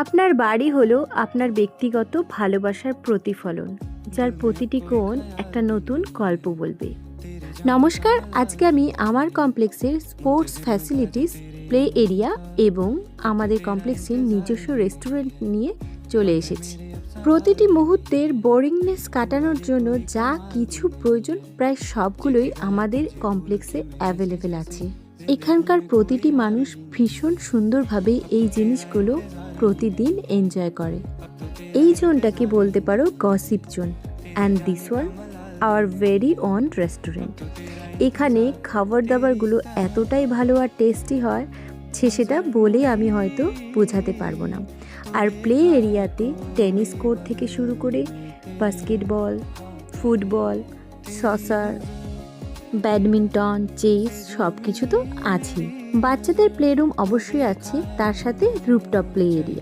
আপনার বাড়ি হলো আপনার ব্যক্তিগত ভালোবাসার প্রতিফলন, যার প্রতিটি কোণ একটা নতুন গল্প বলবে। নমস্কার, আজকে আমি আমার কমপ্লেক্সের স্পোর্টস ফ্যাসিলিটিস, প্লে এরিয়া এবং আমাদের কমপ্লেক্সের নিজস্ব রেস্টুরেন্ট নিয়ে চলে এসেছি। প্রতিটি মুহূর্তের বোরিংনেস কাটানোর জন্য যা কিছু প্রয়োজন, প্রায় সবগুলোই আমাদের কমপ্লেক্সে অ্যাভেলেবেল আছে। এখানকার প্রতিটি মানুষ ভীষণ সুন্দরভাবে এই জিনিসগুলো প্রতিদিন এনজয় করে। এই জোনটাকে বলতে পারো? Gossip zone. And this one our very own restaurant এখানে খাবার দাবারগুলো এতটাই ভালো আর টেস্টি হয় সে সেটা বলে আমি হয়তো বোঝাতে পারব না। আর প্লে এরিয়াতে টেনিস কোর্ট থেকে শুরু করে basketball football soccer badminton, chess সব কিছু তো আছে বাচ্চাদের প্লে রুম অবশ্যই আছে, তার সাথে রুপটপ প্লে এরিয়া